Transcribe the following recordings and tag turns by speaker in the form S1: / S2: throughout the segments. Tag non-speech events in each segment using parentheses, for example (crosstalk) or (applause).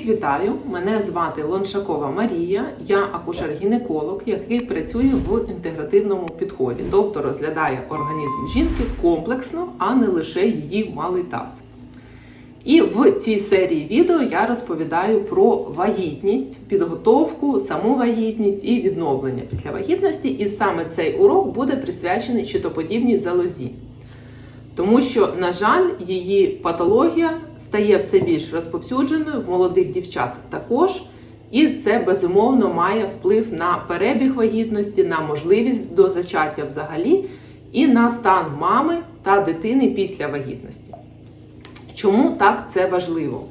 S1: Всіх вітаю! Мене звати Лоншакова Марія. Я акушер-гінеколог, який працює в інтегративному підході, тобто розглядає організм жінки комплексно, а не лише її малий таз. І в цій серії відео я розповідаю про вагітність, підготовку, саму вагітність і відновлення після вагітності. І саме цей урок буде присвячений щитоподібній залозі. Тому що, на жаль, її патологія стає все більш розповсюдженою в молодих дівчат також, і це безумовно має вплив на перебіг вагітності, на можливість до зачаття взагалі, і на стан мами та дитини після вагітності. Чому так це важливо?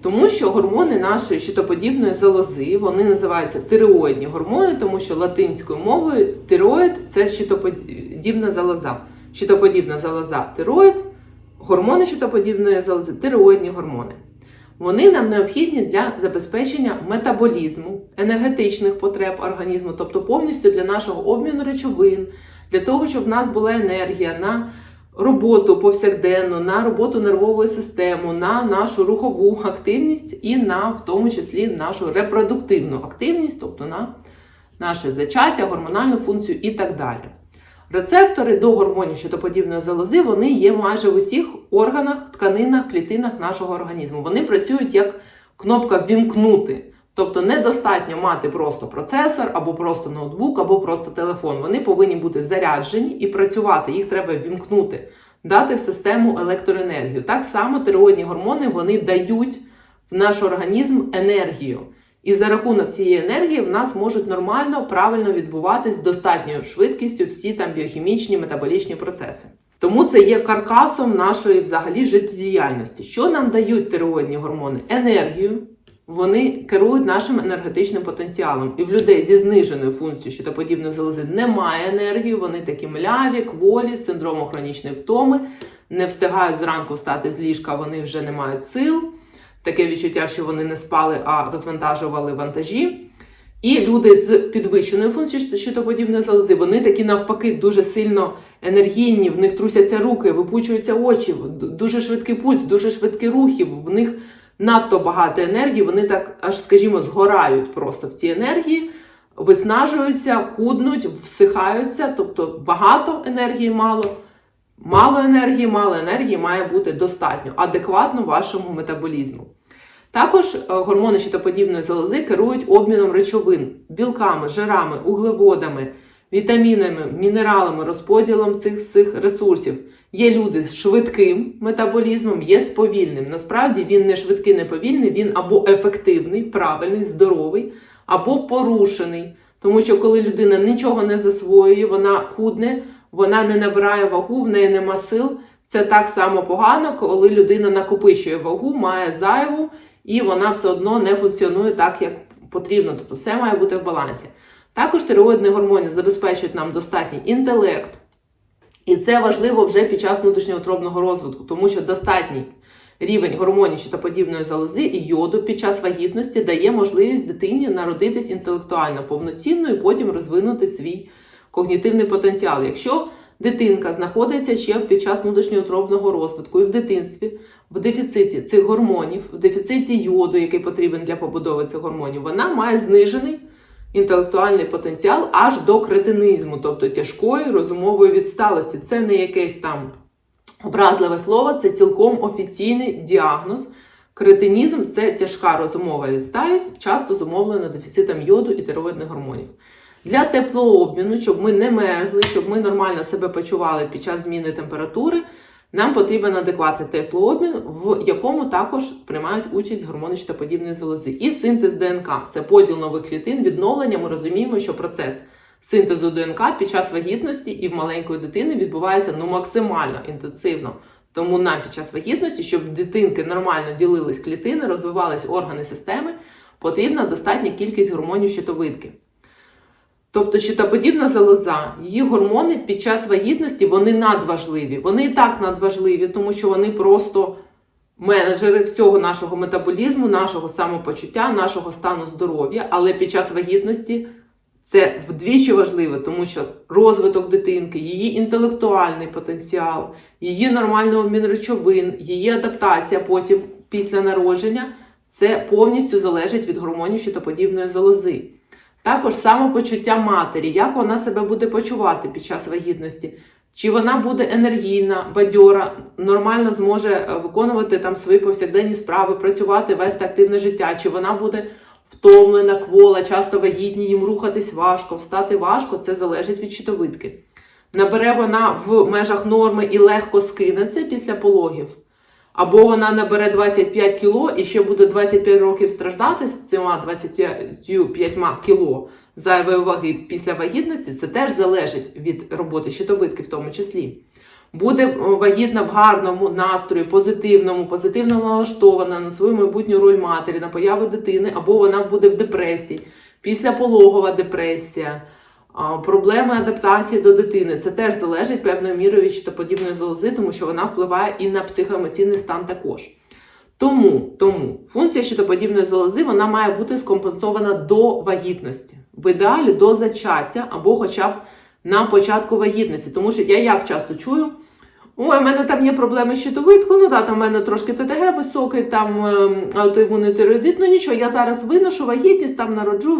S1: Тому що гормони нашої щитоподібної залози, вони називаються тиреоїдні гормони, тому що латинською мовою тиреоїд це щитоподібна залоза. Щитоподібна залоза тироїд, гормони щитоподібної залози, тиреоїдні гормони. Вони нам необхідні для забезпечення метаболізму, енергетичних потреб організму, тобто повністю для нашого обміну речовин, для того, щоб в нас була енергія на роботу повсякденну, на роботу нервової системи, на нашу рухову активність і на в тому числі нашу репродуктивну активність, тобто на наше зачаття, гормональну функцію і так далі. Рецептори до гормонів щитоподібної залози вони є майже в усіх органах, тканинах, клітинах нашого організму. Вони працюють як кнопка вімкнути. Тобто недостатньо мати просто процесор, або просто ноутбук, або просто телефон. Вони повинні бути заряджені і працювати. Їх треба вімкнути, дати в систему електроенергію. Так само тиреоїдні гормони вони дають в наш організм енергію. І за рахунок цієї енергії в нас можуть нормально, правильно відбуватись з достатньою швидкістю всі там біохімічні метаболічні процеси. Тому це є каркасом нашої взагалі життєдіяльності. Що нам дають тиреоїдні гормони? Енергію. Вони керують нашим енергетичним потенціалом. І в людей зі зниженою функцією щитоподібної залози немає енергії, вони такі мляві, кволі, з синдромом хронічної втоми, не встигають зранку встати з ліжка, вони вже не мають сил. Таке відчуття, що вони не спали, а розвантажували вантажі. І люди з підвищеною функцією щитоподібної залози, вони такі навпаки дуже сильно енергійні, в них трусяться руки, випучуються очі, дуже швидкий пульс, дуже швидкі рухи, в них надто багато енергії, вони так, аж, скажімо, згорають просто в цій енергії, виснажуються, худнуть, всихаються, тобто багато енергії мало. Мало енергії, мало енергії має бути достатньо, адекватно вашому метаболізму. Також гормони щитоподібної залози керують обміном речовин, білками, жирами, углеводами, вітамінами, мінералами, розподілом цих всіх ресурсів. Є люди з швидким метаболізмом, є з повільним. Насправді він не швидкий, не повільний, він або ефективний, правильний, здоровий, або порушений. Тому що коли людина нічого не засвоює, вона худне, вона не набирає вагу, в неї нема сил. Це так само погано, коли людина накопичує вагу, має зайву, і вона все одно не функціонує так, як потрібно. Тобто все має бути в балансі. Також тиреоїдні гормони забезпечують нам достатній інтелект. І це важливо вже під час внутрішньоутробного розвитку, тому що достатній рівень гормонів щитоподібної залози і йоду під час вагітності дає можливість дитині народитись інтелектуально повноцінно і потім розвинути свій когнітивний потенціал. Якщо дитинка знаходиться ще під час внутрішньоутробного розвитку і в дитинстві в дефіциті цих гормонів, в дефіциті йоду, який потрібен для побудови цих гормонів, вона має знижений інтелектуальний потенціал аж до кретинизму, тобто тяжкої розумової відсталості. Це не якесь там образливе слово, це цілком офіційний діагноз. Кретинізм це тяжка розумова відсталість, часто зумовлена дефіцитом йоду і тироїдних гормонів. Для теплообміну, щоб ми не мерзли, щоб ми нормально себе почували під час зміни температури, нам потрібен адекватний теплообмін, в якому також приймають участь гормони щитоподібної залози. І синтез ДНК це поділ нових клітин, відновлення. Ми розуміємо, що процес синтезу ДНК під час вагітності і в маленької дитини відбувається ну максимально інтенсивно. Тому нам під час вагітності, щоб дитинки нормально ділились клітини, розвивались органи системи, потрібна достатня кількість гормонів щитовидки. Тобто щитоподібна залоза, її гормони під час вагітності вони надважливі. Вони і так надважливі, тому що вони просто менеджери всього нашого метаболізму, нашого самопочуття, нашого стану здоров'я. Але під час вагітності це вдвічі важливо, тому що розвиток дитинки, її інтелектуальний потенціал, її нормальний обмін речовин, її адаптація потім після народження Це повністю залежить від гормонів щитоподібної залози. Також самопочуття матері, як вона себе буде почувати під час вагітності, чи вона буде енергійна, бадьора, нормально зможе е, виконувати там свої повсякденні справи, працювати, вести активне життя, чи вона буде втомлена, квола, часто вагітні, їм рухатись важко, встати важко, це залежить від щитовидки. Набере вона в межах норми і легко скинеться після пологів. Або вона набере 25 кіло і ще буде 25 років страждати з цими 25 кіло зайвої ваги після вагітності, це теж залежить від роботи щитовидки в тому числі. Буде е, вагітна в гарному настрої, позитивному, позитивно налаштована на свою майбутню роль матері, на появу дитини, або вона буде в депресії, післяпологова депресія. Проблеми адаптації до дитини це теж залежить певною мірою від щитоподібної залози, тому що вона впливає і на психоемоційний стан також. Тому, тому функція щитоподібної залози вона має бути скомпенсована до вагітності, в ідеалі до зачаття або хоча б на початку вагітності. Тому що я як часто чую. Ой, у мене там є проблеми з щитовидкою, ну да, там в мене трошки ТТГ високий, там е, аутоімунний тиреоїдит, ну нічого, я зараз виношу вагітність, там народжу,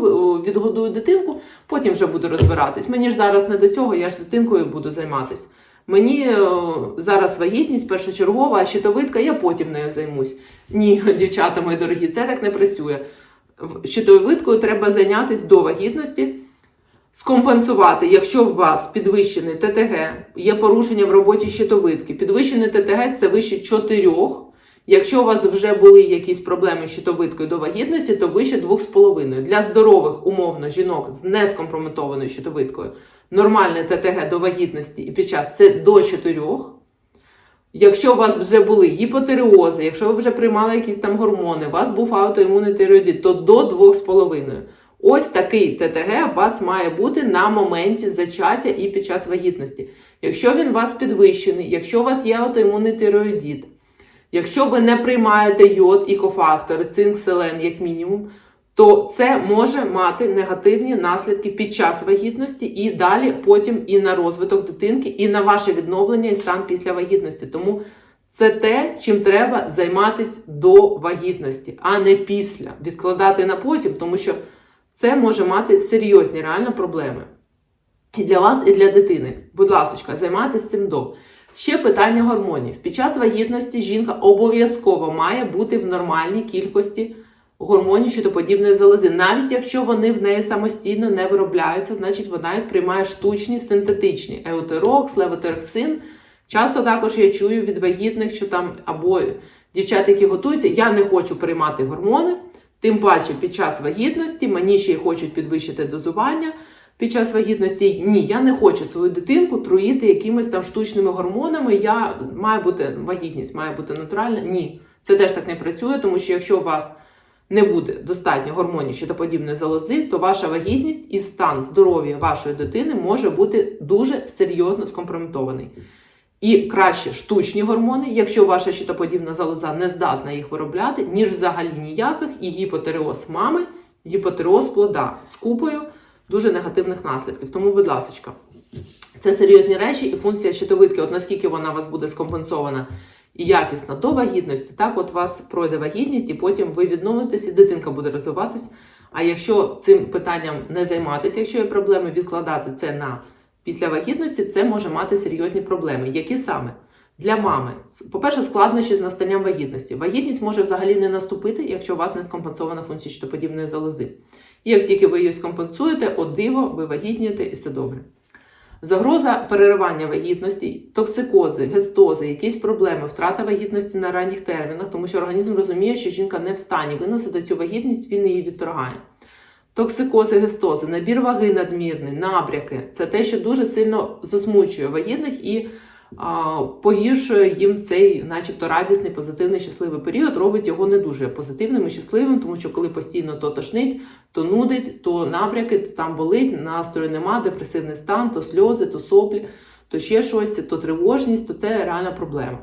S1: відгодую дитинку, потім вже буду розбиратись. Мені ж зараз не до цього, я ж дитинкою буду займатися. Мені е, зараз вагітність першочергова, а щитовидка, я потім нею займусь. Ні, (laughs) дівчата мої дорогі, це так не працює. В- Щитовидкою треба зайнятися до вагітності скомпенсувати, якщо у вас підвищений ТТГ, є порушення в роботі щитовидки. Підвищений ТТГ це вище 4. Якщо у вас вже були якісь проблеми з щитовидкою до вагітності, то вище 2,5. Для здорових, умовно, жінок з нескомпрометованою щитовидкою нормальне ТТГ до вагітності і під час це до 4. Якщо у вас вже були гіпотереози, якщо ви вже приймали якісь там гормони, у вас був аутоімунний тиреоїдит, то до 2,5. Ось такий ТТГ у вас має бути на моменті зачаття і під час вагітності. Якщо він у вас підвищений, якщо у вас є аутоімунний тиреоїдит, якщо ви не приймаєте йод і кофактори, цинк, селен, як мінімум, то це може мати негативні наслідки під час вагітності і далі потім і на розвиток дитинки, і на ваше відновлення і стан після вагітності. Тому це те, чим треба займатися до вагітності, а не після. Відкладати на потім, тому що це може мати серйозні реально проблеми. І для вас, і для дитини. Будь ласка, займайтеся цим до. Ще питання гормонів. Під час вагітності жінка обов'язково має бути в нормальній кількості гормонів щитоподібної залози. Навіть якщо вони в неї самостійно не виробляються, значить вона їх приймає штучні, синтетичні. Еутерокс, левотероксин. Часто також я чую від вагітних, що там або дівчат, які готуються, я не хочу приймати гормони. Тим паче під час вагітності мені ще й хочуть підвищити дозування під час вагітності. Ні, я не хочу свою дитинку труїти якимись там штучними гормонами. Я має бути вагітність, має бути натуральна. Ні, це теж так не працює, тому що якщо у вас не буде достатньо гормонів щитоподібної залози, то ваша вагітність і стан здоров'я вашої дитини може бути дуже серйозно скомпрометований. І краще штучні гормони, якщо ваша щитоподібна залоза не здатна їх виробляти, ніж взагалі ніяких, і гіпотереоз мами, гіпотереоз плода з купою дуже негативних наслідків. Тому, будь ласка, це серйозні речі, і функція щитовидки, от наскільки вона у вас буде скомпенсована і якісна до вагітності, так от вас пройде вагітність, і потім ви відновитесь, і дитинка буде розвиватись. А якщо цим питанням не займатися, якщо є проблеми, відкладати це на після вагітності, це може мати серйозні проблеми. Які саме? Для мами, по-перше, складнощі з настанням вагітності. Вагітність може взагалі не наступити, якщо у вас не скомпенсована функція щитоподібної залози. І як тільки ви її скомпенсуєте, от диво, ви вагітнієте і все добре. Загроза переривання вагітності, токсикози, гестози, якісь проблеми, втрата вагітності на ранніх термінах, тому що організм розуміє, що жінка не в стані виносити цю вагітність, він її відторгає. Токсикози, гестози, набір ваги надмірний, набряки це те, що дуже сильно засмучує вагітних і а, погіршує їм цей, начебто, радісний, позитивний, щасливий період, робить його не дуже позитивним і щасливим, тому що коли постійно то тошнить, то нудить, то набряки, то там болить, настрою нема, депресивний стан, то сльози, то соплі, то ще щось, то тривожність, то це реальна проблема.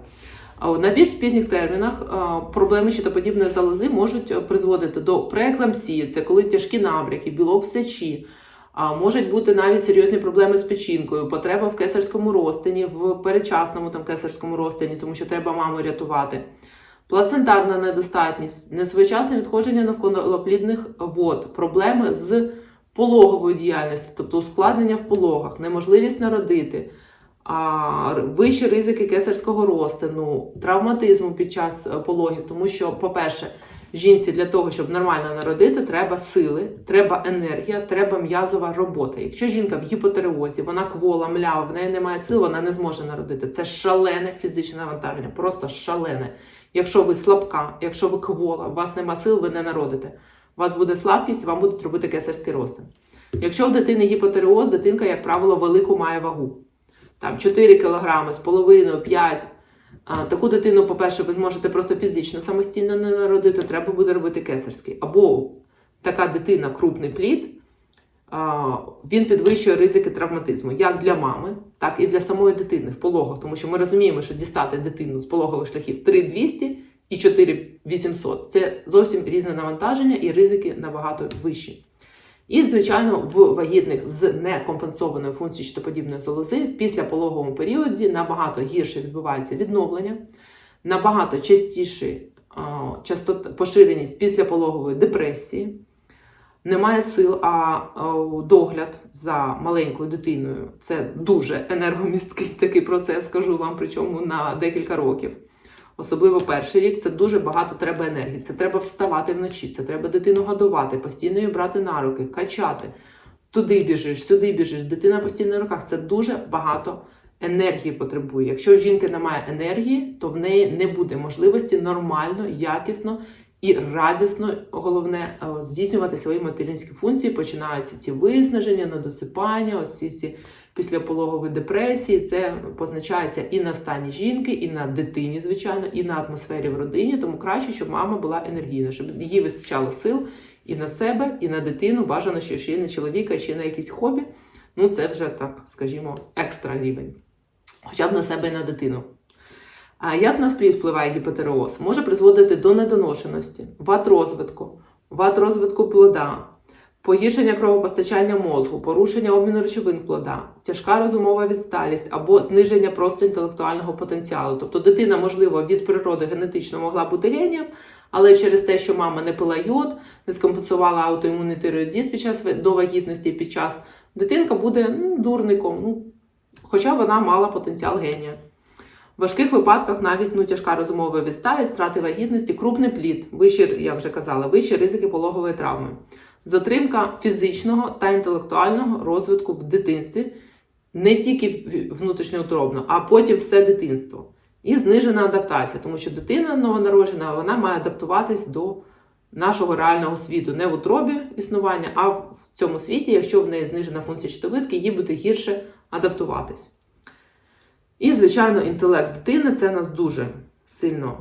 S1: На більш пізніх термінах проблеми щитоподібної залози можуть е, призводити до прееклампсії, це коли тяжкі набряки, білок в сечі, можуть бути навіть серйозні проблеми з печінкою, потреба в кесарському розтині, в передчасному там кесарському розтині, тому що треба маму рятувати. плацентарна недостатність, несвоєчасне відходження навколоплідних вод, проблеми з пологовою діяльністю, тобто ускладнення в пологах, неможливість народити, вищі ризики кесарського розтину, травматизму під час е, пологів, тому що, по-перше, жінці для того, щоб нормально народити, треба сили, треба енергія, треба м'язова робота. Якщо жінка в гіпотереозі, вона квола, млява, в неї немає сил, вона не зможе народити. Це шалене фізичне навантаження, просто шалене. Якщо ви слабка, якщо ви квола, у вас нема сил, ви не народите. У вас буде слабкість, вам будуть робити кесарський розтин. Якщо в дитини гіпотереоз, дитинка, як правило, велику має вагу. Там 4 кг з половиною, 5 а, таку дитину, по-перше, ви зможете просто фізично самостійно не народити, треба буде робити кесарський. Або така дитина, крупний плід, він підвищує ризики травматизму як для мами, так і для самої дитини в пологах. Тому що ми розуміємо, що дістати дитину з пологових шляхів 3200 і 4800 це зовсім різне навантаження і ризики набагато вищі. І, звичайно, в вагітних з некомпенсованою функцією щитоподібної залози в післяпологовому періоді набагато гірше відбувається відновлення, набагато частіше частота, поширеність післяпологової депресії, немає сил, а догляд за маленькою дитиною це дуже енергомісткий такий процес, скажу вам, причому на декілька років. Особливо перший рік це дуже багато треба енергії. Це треба вставати вночі, це треба дитину годувати, постійно її брати на руки, качати. Туди біжиш, сюди біжиш, дитина постійно на руках. Це дуже багато енергії потребує. Якщо у жінки немає енергії, то в неї не буде можливості нормально, якісно і радісно, головне, е, здійснювати свої материнські функції. Починаються ці виснаження, недосипання, ось ці всі післяпологові депресії. Це позначається і на стані жінки, і на дитині, звичайно, і на атмосфері в родині. Тому краще, щоб мама була енергійна, щоб їй вистачало сил і на себе, і на дитину. Бажано, що ще й на чоловіка, чи на якісь хобі. Ну, це вже так, скажімо, екстра рівень. Хоча б на себе і на дитину. А як навпрі впливає гіпотереоз? Може призводити до недоношеності, вад розвитку, вад розвитку плода, погіршення кровопостачання мозку, порушення обміну речовин плода, тяжка розумова відсталість або зниження просто інтелектуального потенціалу. Тобто дитина, можливо, від природи генетично могла бути генієм, але через те, що мама не пила йод, не скомпенсувала аутоімунний тиреоїдит під час до вагітності, під час дитинка буде ну, дурником, ну, хоча вона мала потенціал генія. В важких випадках навіть ну, тяжка розумова відсталість, страти вагітності, крупний плід, вищі, я вже казала, вищі ризики пологової травми, затримка фізичного та інтелектуального розвитку в дитинстві, не тільки внутрішньоутробно, а потім все дитинство. І знижена адаптація, тому що дитина новонароджена вона має адаптуватись до нашого реального світу, не в утробі існування, а в цьому світі, якщо в неї знижена функція щитовидки, їй буде гірше адаптуватись. І, звичайно, інтелект дитини це нас дуже сильно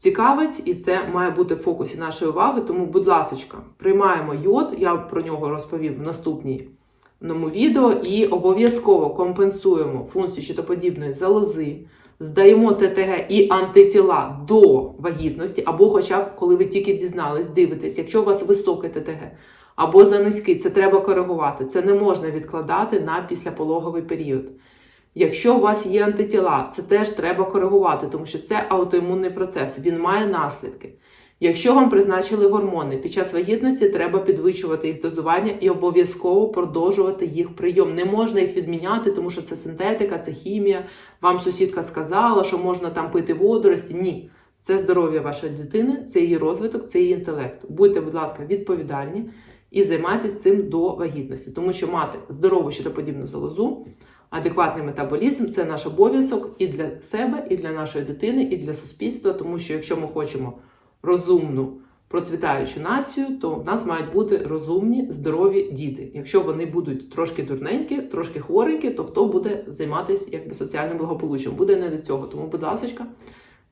S1: цікавить, і це має бути в фокусі нашої уваги. Тому, будь ласка, приймаємо йод, я про нього розповім в наступному відео, і обов'язково компенсуємо функцію щитоподібної залози, здаємо ТТГ і антитіла до вагітності, або, хоча б коли ви тільки дізнались, дивитесь, якщо у вас високе ТТГ. Або за низький, це треба коригувати. Це не можна відкладати на післяпологовий період. Якщо у вас є антитіла, це теж треба коригувати, тому що це аутоімунний процес, він має наслідки. Якщо вам призначили гормони, під час вагітності треба підвищувати їх дозування і обов'язково продовжувати їх прийом. Не можна їх відміняти, тому що це синтетика, це хімія. Вам сусідка сказала, що можна там пити водорості. Ні. Це здоров'я вашої дитини, це її розвиток, це її інтелект. Будьте, будь ласка, відповідальні і займайтесь цим до вагітності, тому що мати здорову щитоподібну залозу, адекватний метаболізм це наш обов'язок і для себе, і для нашої дитини, і для суспільства. Тому що якщо ми хочемо розумну, процвітаючу націю, то в нас мають бути розумні, здорові діти. Якщо вони будуть трошки дурненькі, трошки хворенькі, то хто буде займатися якби соціальним благополуччям? Буде не до цього. Тому, будь ласка,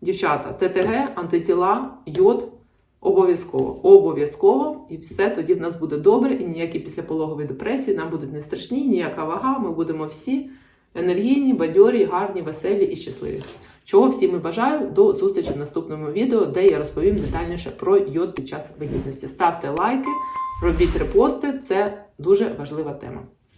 S1: дівчата, ТТГ, антитіла, йод. Обов'язково, обов'язково, і все тоді в нас буде добре, і ніякі післяпологові депресії нам будуть не страшні, ніяка вага. Ми будемо всі енергійні, бадьорі, гарні, веселі і щасливі. Чого всім і бажаю до зустрічі в наступному відео, де я розповім детальніше про йод під час вагітності. Ставте лайки, робіть репости, це дуже важлива тема.